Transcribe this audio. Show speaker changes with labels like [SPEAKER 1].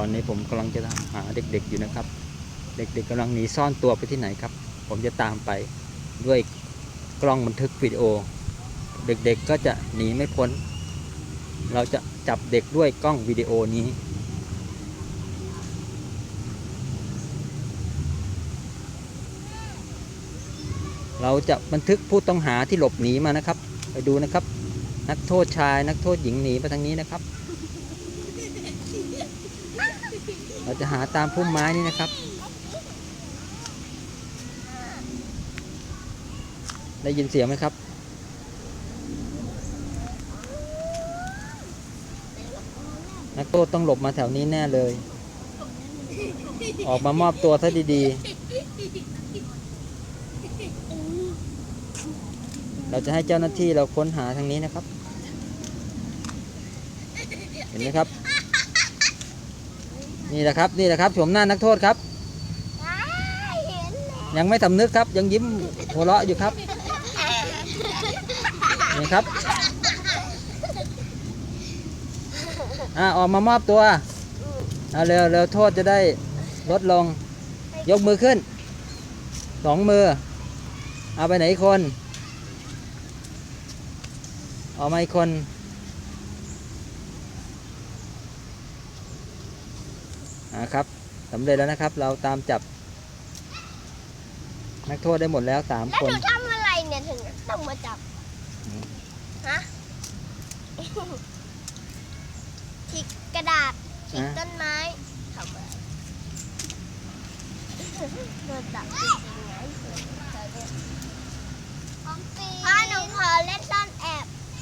[SPEAKER 1] ตอนนี้ผมกำลังจะตามหาเด็กๆอยู่นะครับ เด็กๆกำลังหนีซ่อนตัวไปที่ไหนครับ ผมจะตามไปด้วยกล้องบันทึกวิดีโอ เด็กๆก็จะหนีไม่พ้น เราจะจับเด็กด้วยกล้องวิดีโอนี้เราจะบันทึกผู้ต้องหาที่หลบหนีมานะครับ ไปดูนะครับ นักโทษชายนักโทษหญิงหนีไปทางนี้นะครับ เราจะหาตามพุ่มไม้นี่นะครับ ได้ยินเสียงไหมครับ นักโทษต้องหลบมาแถวนี้แน่เลย ออกมามอบตัวซะดีๆ เราจะให้เจ้าหน้าที่เราค้นหาทางนี้นะครับ เห็นไหมครับ นี่แหละครับนี่แหละครับโฉมหน้านักโทษครับ
[SPEAKER 2] ว้ายเห็นแล้ว
[SPEAKER 1] ยังไม่สำนึกครับยังยิ้มหัวเราะอยู่ครับนี่ครับอ่าออกมามอบตัวเอาเร็วเร็วโทษจะได้ลดลง ยกมือขึ้นสองมือ เอาไปไหนอีกคน เอามาอีกคน อ่าครับสำเร็จแล้วนะครับ เราตามจับ นักโทษได้หมดแล้วสาม
[SPEAKER 2] แล้ว
[SPEAKER 1] ค
[SPEAKER 2] ห
[SPEAKER 1] น
[SPEAKER 2] นูทำอะไรเนี่ยถึงต้องมาจับ
[SPEAKER 1] อืม
[SPEAKER 2] ฮะ ฉีกกระดาษฉีก
[SPEAKER 1] อะ
[SPEAKER 2] ต้นไม้ทำอะไรโดนจับจริงๆนะเธอเนี่ย